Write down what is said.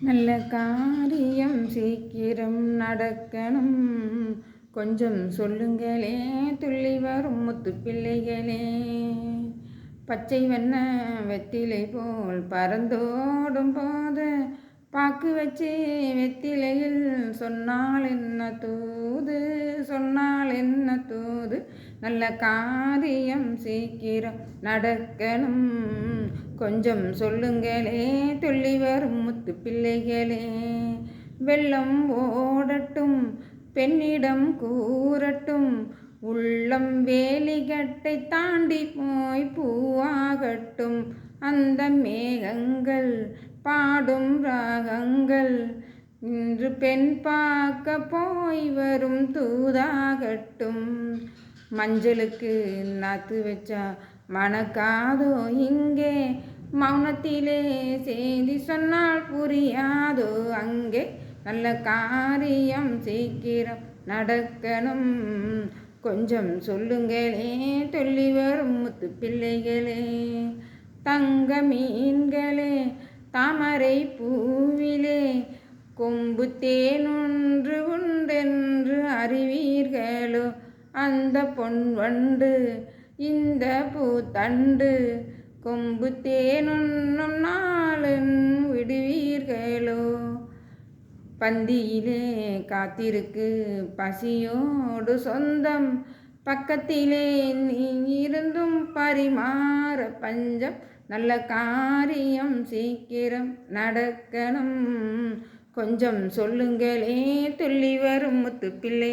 நல்ல காரியம் சீக்கிரம் நடக்கணும். கொஞ்சம் சொல்லுங்களே துள்ளி வரும் முத்து பிள்ளைகளே. பச்சை வண்ண வெத்திலை போல் பறந்தோடும் போது பாக்கு வச்சு வெத்திலையில் சொன்னால் என்ன தூது? சொன்னால் என்ன தூது நல்ல காரியம் சீக்கிரம் நடக்கணும். கொஞ்சம் சொல்லுங்களே துள்ளி வரும் முத்து பிள்ளைகளே. வெள்ளம் ஓடட்டும் பெண்ணிடம் கூறட்டும். உள்ளம் வேலிகட்டை தாண்டி போய் பூவாகட்டும். அந்த மேகங்கள் பாடும் ராகங்கள். இன்று பெண் பார்க்க போய் வரும் தூதாகட்டும். மஞ்சளுக்கு நாத்து வச்சா மணக்காதோ இங்கே? மௌனத்திலே செய்தி சொன்னால் புரியாதோ? அங்கே நல்ல காரியம் சீக்கிரம் நடக்கணும். கொஞ்சம் சொல்லுங்களே சொல்லி வரும் முத்து பிள்ளைகளே. தங்க மீன்களே தாமரை பூவிலே கொம்பு தேனொன்று அந்த பொன் வண்டு இந்த பூத்தண்டு கொம்பு தேனுண்ணும் நாளும் விடுவீர்களோ? பந்தியிலே காத்திருக்கு பசியோடு சொந்தம் பக்கத்திலே நீ இருந்தும் பரிமாற பஞ்சம் நல்ல காரியம் சீக்கிரம் நடக்கணும். கொஞ்சம் சொல்லுங்களே துள்ளி வரும் முத்து பிள்ளை